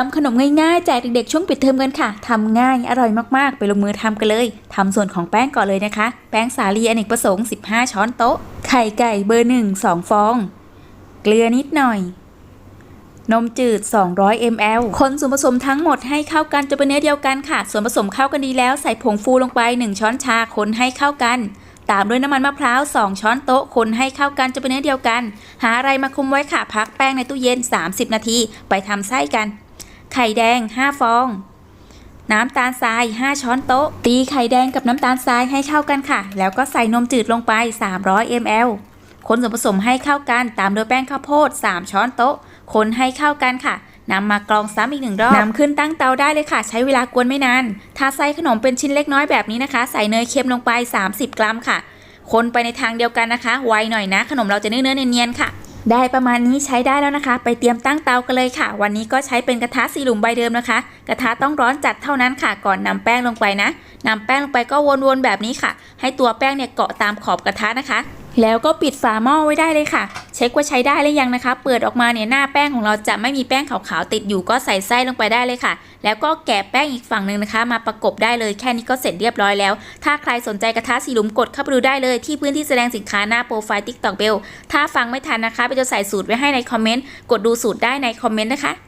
ทำขนมง่ายๆแจกเด็กๆช่วงปิดเทอมกันค่ะทำง่ายอร่อยมากๆ ไปลงมือทำกันเลยทำส่วนของแป้งก่อนเลยนะคะ แป้งสาลีอเนกประสงค์ 15 ช้อนโต๊ะ ไข่ไก่เบอร์ 1 2 ฟอง เกลือนิดหน่อย นมจืด 200 ml คนส่วนผสมทั้งหมดให้เข้ากันจนเป็นเนื้อเดียวกันค่ะ ส่วนผสมเข้ากันดีแล้วใส่ผงฟูลงไป 1 ช้อนชาคนให้เข้ากันตามด้วยน้ำมันมะพร้าว 2 ช้อนโต๊ะ คนให้เข้ากันจนเป็นเนื้อเดียวกัน หาอะไรมาคุมไว้ค่ะ พักแป้งในตู้เย็น 30 นาที ไปทำไส้กัน ไข่แดง 5 ฟอง น้ำตาลทราย 5 ช้อนโต๊ะ ตีไข่แดงกับน้ำตาลทรายให้เข้ากันค่ะ แล้วก็ใส่นมจืดลงไป 300 ml คนส่วนผสมให้เข้ากันตามด้วยแป้งข้าวโพด 3 ช้อนโต๊ะ คนให้เข้ากันค่ะนำมากรองซ้ำอีกหนึ่งรอบนำขึ้นตั้งเตาได้เลยค่ะ ใช้เวลากวนไม่นานถ้าไส้ขนมเป็นชิ้นเล็กน้อยแบบนี้นะคะ ใส่เนยเค็มลงไป 30 กรัมค่ะ คนไปในทางเดียวกันนะคะ ไวหน่อยนะ ขนมเราจะเนื้อเนื้อเนียนๆค่ะ ได้ประมาณนี้ใช้ได้แล้วนะคะ ไปเตรียมตั้งเตากันเลยค่ะ วันนี้ก็ใช้เป็นกระทะสี่หลุมใบเดิมนะคะ กระทะต้องร้อนจัดเท่านั้นค่ะ ก่อนนำแป้งลงไปนะนำแป้งลงไปก็วนๆแบบนี้ค่ะ ให้ตัวแป้งเนี่ยเกาะตามขอบกระทะนะคะ แล้วก็ปิดฝาหม้อไว้ได้เลยค่ะ เช็คว่าใช้ได้หรือยังนะคะ เปิดออกมาเนี่ยหน้าแป้งของเราจะไม่มีแป้งขาวๆติดอยู่ก็ใส่ไส้ลงไปได้เลยค่ะ แล้วก็แกะแป้งอีกฝั่งหนึ่งนะคะ มาประกบได้เลยแค่นี้ก็เสร็จเรียบร้อยแล้ว ถ้าใครสนใจกระทะสีหลุมกดเข้าไปดูได้เลยที่พื้นที่แสดงสินค้าหน้าโปรไฟล์ TikTok Bell ถ้าฟังไม่ทันนะคะไปจะใส่สูตรไว้ให้ในคอมเมนต์กดดูสูตรได้ในคอมเมนต์นะคะ